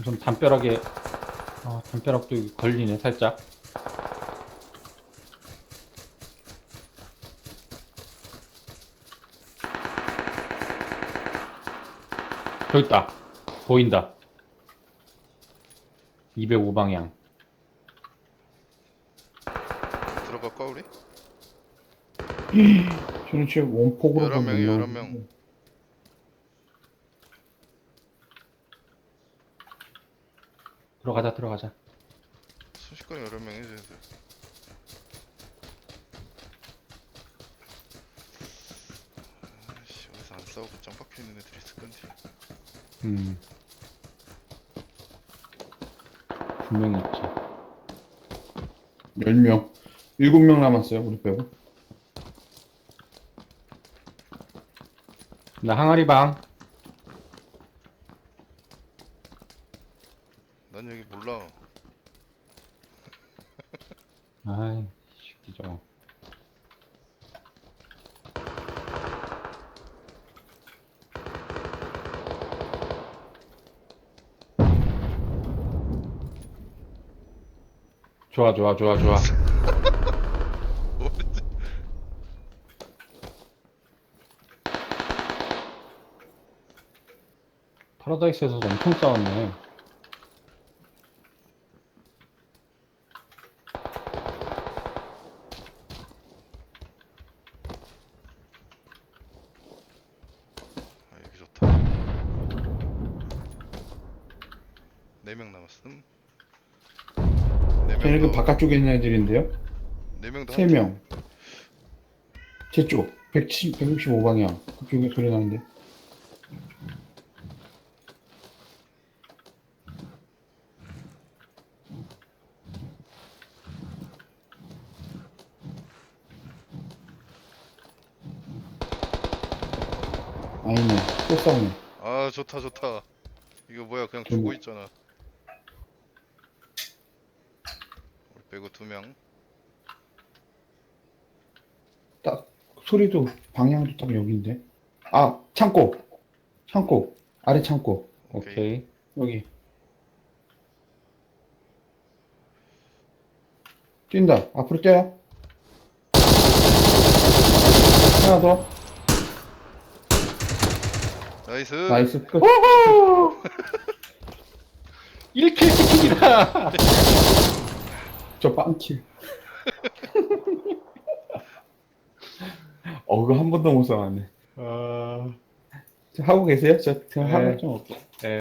우선 담벼락에 아, 담벼락도 여기 걸리네 살짝. 저기 있다. 보인다. 205방향. 들어갈까 우리? 저는 지금 원폭으로 여러 보면 여러 명. 들어가자 들어가자. 순식간에 여러 명이 쟤들. 아씨 여기서 안 싸우고 짱 박혀 있는 애들이 있을 건지. 음. 분명히 있지. 10명 7명 남았어요 우리 빼고 나 항아리 방. 난 여기 몰라. 아이, 저거. 좋아, 좋아, 좋아, 좋아. 파라다이스에서 엄청 싸웠네. 4명 남았음. 네 쟤네 그 명도 바깥쪽에 있는 애들인데요? 네 명도 한 팀. 3명. 제 쪽. 170, 165방향. 그쪽에 소리 나는데. 아니네. 또 싸우네. 아 좋다 좋다. 이거 뭐야 그냥 죽고 그리고- 있잖아. 우리 빼고 두 명. 딱 소리도 방향도 딱 여기인데. 아 창고. 창고. 아래 창고. 오케이. 오케이. 여기. 뛴다. 앞으로 뛰어요 하나 더. 나이스. 나이스. 끝. 1킬 치킨이다! 저 빵킬 어 그거 한 번도 못 써봤네. 어... 저 하고 계세요? 저 그냥 네. 하고 좀 올게요